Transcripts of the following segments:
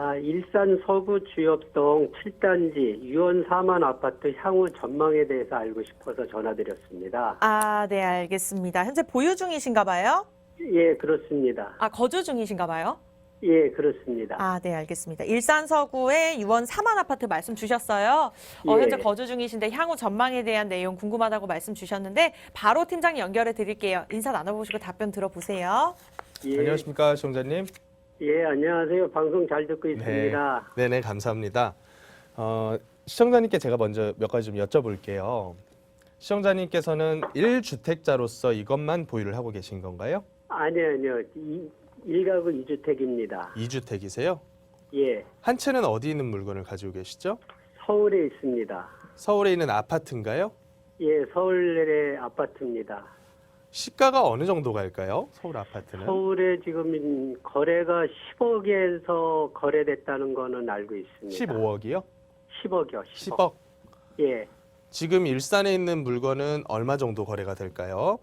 아, 일산 서구 주엽동 7단지 유원 4만 아파트 향후 전망에 대해서 알고 싶어서 전화드렸습니다. 아, 네, 알겠습니다. 현재 보유 중이신가 봐요? 예, 그렇습니다. 아, 거주 중이신가 봐요? 예, 그렇습니다. 아, 네, 알겠습니다. 일산 서구의 유원 4만 아파트 말씀 주셨어요. 어, 예. 현재 거주 중이신데 향후 전망에 대한 내용 궁금하다고 말씀 주셨는데 바로 팀장 연결해 드릴게요. 인사 나눠보시고 답변 들어보세요. 예, 안녕하십니까 시청자님. 예, 안녕하세요. 방송 잘 듣고 있습니다. 네, 네 감사합니다. 어, 시청자님께 제가 먼저 몇 가지 좀 여쭤볼게요. 시청자님께서는 1주택자로서 이것만 보유를 하고 계신 건가요? 아니요, 아니요. 이, 일가구 2주택입니다. 2주택이세요? 예, 한 채는 어디 있는 물건을 가지고 계시죠? 서울에 있습니다. 서울에 있는 아파트인가요? 예, 서울의 아파트입니다. 시가가 어느 정도 갈까요? 서울 아파트는? 서울에 지금 거래가 10억에서 거래됐다는 거는 알고 있습니다. 15억이요? 10억이요. 10억. 10억. 예. 지금 일산에 있는 물건은 얼마 정도 거래가 될까요?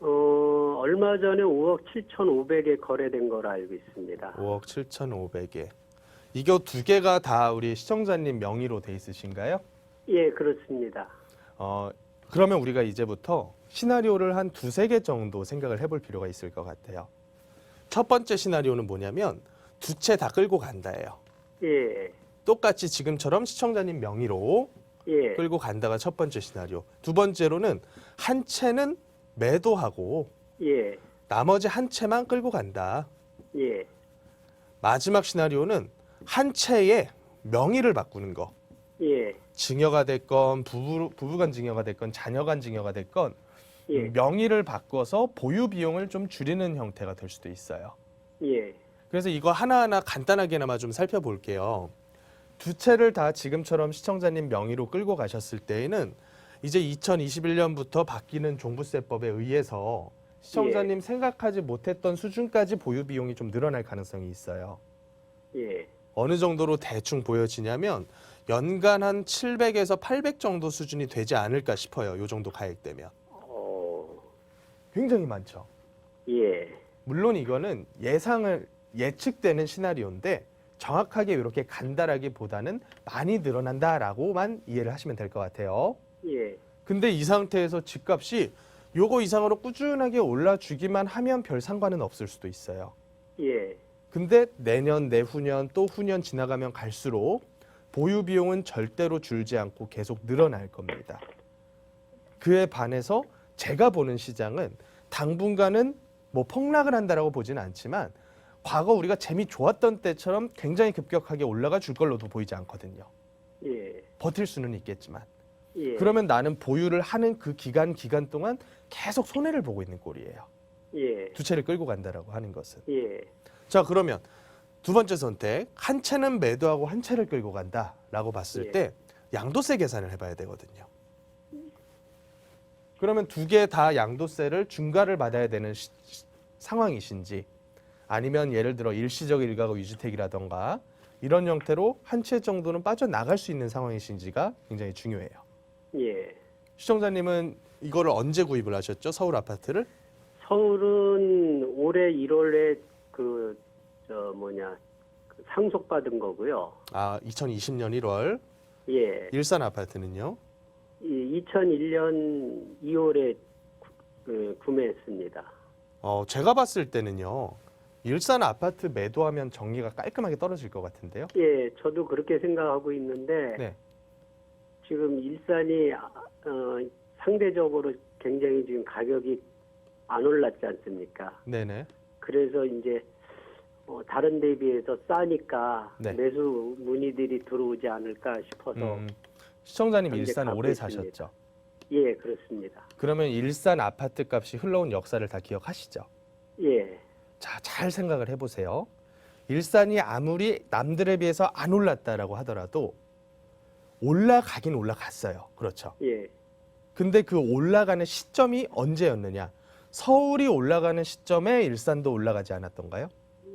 어, 얼마 전에 5억 7,500에 거래된 걸로 알고 있습니다. 5억 7,500에. 이거 두 개가 다 우리 시청자님 명의로 돼 있으신가요? 예, 그렇습니다. 어, 그러면 우리가 이제부터 시나리오를 한 두세 개 정도 생각을 해볼 필요가 있을 것 같아요. 첫 번째 시나리오는 뭐냐면 두 채 다 끌고 간다예요. 예. 똑같이 지금처럼 시청자님 명의로 예. 끌고 간다가 첫 번째 시나리오. 두 번째로는 한 채는 매도하고 예. 나머지 한 채만 끌고 간다. 예. 마지막 시나리오는 한 채의 명의를 바꾸는 거. 예. 증여가 됐건 부부 부부간 증여가 됐건 자녀간 증여가 됐건 예. 명의를 바꿔서 보유 비용을 좀 줄이는 형태가 될 수도 있어요. 예. 그래서 이거 하나하나 간단하게나마 좀 살펴볼게요. 두 채를 다 지금처럼 시청자님 명의로 끌고 가셨을 때에는 이제 2021년부터 바뀌는 종부세법에 의해서 시청자님 생각하지 못했던 수준까지 보유 비용이 좀 늘어날 가능성이 있어요. 예. 어느 정도로 대충 보여지냐면 연간 한 700에서 800 정도 수준이 되지 않을까 싶어요. 요 정도 가액되면. 어. 굉장히 많죠. 예. 물론 이거는 예상을 예측되는 시나리오인데 정확하게 이렇게 간단하기보다는 많이 늘어난다라고만 이해를 하시면 될 것 같아요. 예. 근데 이 상태에서 집값이 요거 이상으로 꾸준하게 올라주기만 하면 별 상관은 없을 수도 있어요. 예. 근데 내년, 내후년, 또 후년 지나가면 갈수록 보유 비용은 절대로 줄지 않고 계속 늘어날 겁니다. 그에 반해서 제가 보는 시장은 당분간은 뭐 폭락을 한다라고 보지는 않지만 과거 우리가 재미 좋았던 때처럼 굉장히 급격하게 올라가 줄 걸로도 보이지 않거든요. 예. 버틸 수는 있겠지만 예. 그러면 나는 보유를 하는 그 기간 기간 동안 계속 손해를 보고 있는 꼴이에요. 예. 두 채를 끌고 간다라고 하는 것은. 예. 자 그러면 두 번째 선택 한 채는 매도하고 한 채를 끌고 간다라고 봤을 예. 때 양도세 계산을 해봐야 되거든요. 그러면 두 개 다 양도세를 중과를 받아야 되는 시- 시- 상황이신지 아니면 예를 들어 일시적 일가구 위주택이라던가 이런 형태로 한 채 정도는 빠져나갈 수 있는 상황이신지가 굉장히 중요해요. 예. 시청자님은 이거를 언제 구입을 하셨죠? 서울 아파트를? 서울은 올해 1월에 그 저 뭐냐 그 상속받은 거고요. 아 2020년 1월 예. 일산 아파트는요? 이 2001년 2월에 그 구매했습니다. 어, 제가 봤을 때는요. 일산 아파트 매도하면 정리가 깔끔하게 떨어질 것 같은데요. 예, 저도 그렇게 생각하고 있는데 네. 지금 일산이 아, 어, 상대적으로 굉장히 지금 가격이 안 올랐지 않습니까? 네네. 그래서 이제 어, 다른 데 비해서 싸니까 네. 매수 문의들이 들어오지 않을까 싶어서 음, 시청자님 일산 오래 있습니다. 사셨죠. 예, 그렇습니다. 그러면 일산 아파트 값이 흘러온 역사를 다 기억하시죠? 예, 자, 잘 생각을 해보세요. 일산이 아무리 남들에 비해서 안 올랐다라고 하더라도 올라가긴 올라갔어요. 그렇죠. 예, 근데 그 올라가는 시점이 언제였느냐? 서울이 올라가는 시점에 일산도 올라가지 않았던가요?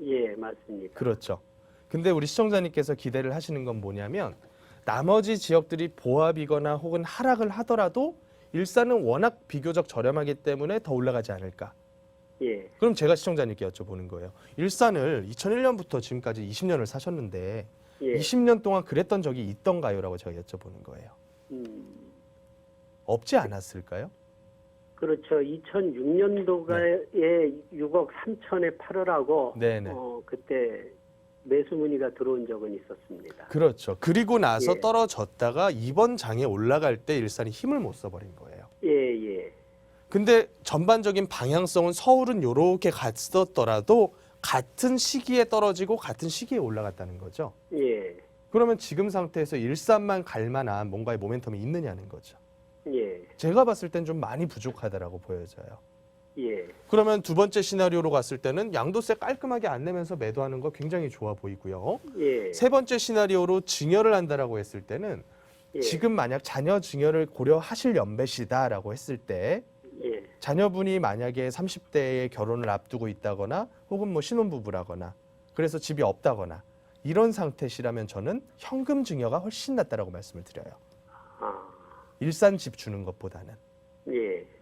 예, 맞습니다. 그렇죠. 근데 우리 시청자님께서 기대를 하시는 건 뭐냐면 나머지 지역들이 보합이거나 혹은 하락을 하더라도 일산은 워낙 비교적 저렴하기 때문에 더 올라가지 않을까. 예, 그럼 제가 시청자님께 여쭤보는 거예요. 일산을 2001년부터 지금까지 20년을 사셨는데 예. 20... 20년 동안 그랬던 적이 있던가요?라고 제가 여쭤보는 거예요. 음, 없지 않았을까요? 그렇죠. 2006년도가에 6억 3천에 팔으라고 네네. 어, 그때 매수 문의가 들어온 적은 있었습니다. 그렇죠. 그리고 나서 예. 떨어졌다가 이번 장에 올라갈 때 일산이 힘을 못 써버린 거예요. 예, 예. 근데 전반적인 방향성은 서울은 요렇게 갔었더라도 같은 시기에 떨어지고 같은 시기에 올라갔다는 거죠. 예. 그러면 지금 상태에서 일산만 갈 만한 뭔가의 모멘텀이 있느냐는 거죠. 예. 제가 봤을 땐 좀 많이 부족하다라고 보여져요. 예. 그러면 두 번째 시나리오로 갔을 때는 양도세 깔끔하게 안 내면서 매도하는 거 굉장히 좋아 보이고요. 예. 세 번째 시나리오로 증여를 한다라고 했을 때는 예. 지금 만약 자녀 증여를 고려하실 연배시다라고 했을 때 예. 자녀분이 만약에 30대에 결혼을 앞두고 있다거나 혹은 뭐 신혼부부라거나 그래서 집이 없다거나 이런 상태시라면 저는 현금 증여가 훨씬 낫다라고 말씀을 드려요. 아. 일산 집 주는 것보다는. 예.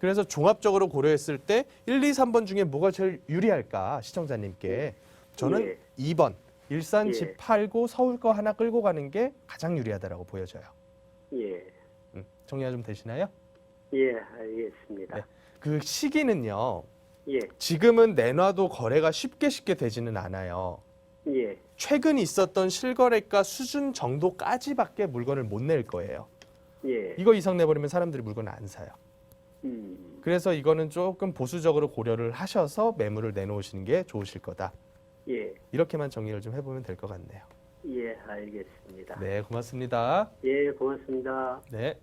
그래서 종합적으로 고려했을 때 1, 2, 3번 중에 뭐가 제일 유리할까 시청자님께 저는 예. 2번 일산 예. 집 팔고 서울 거 하나 끌고 가는 게 가장 유리하다라고 보여져요. 예. 음, 정리가 좀 되시나요? 예, 알겠습니다. 네. 그 시기는요. 예. 지금은 내놔도 거래가 쉽게 쉽게 되지는 않아요. 예. 최근 있었던 실거래가 수준 정도까지밖에 물건을 못 낼 거예요. 예. 이거 이상 내버리면 사람들이 물건을 안 사요. 음. 그래서 이거는 조금 보수적으로 고려를 하셔서 매물을 내놓으시는 게 좋으실 거다. 예. 이렇게만 정리를 좀 해보면 될 것 같네요. 예, 알겠습니다. 네, 고맙습니다. 예, 고맙습니다. 네.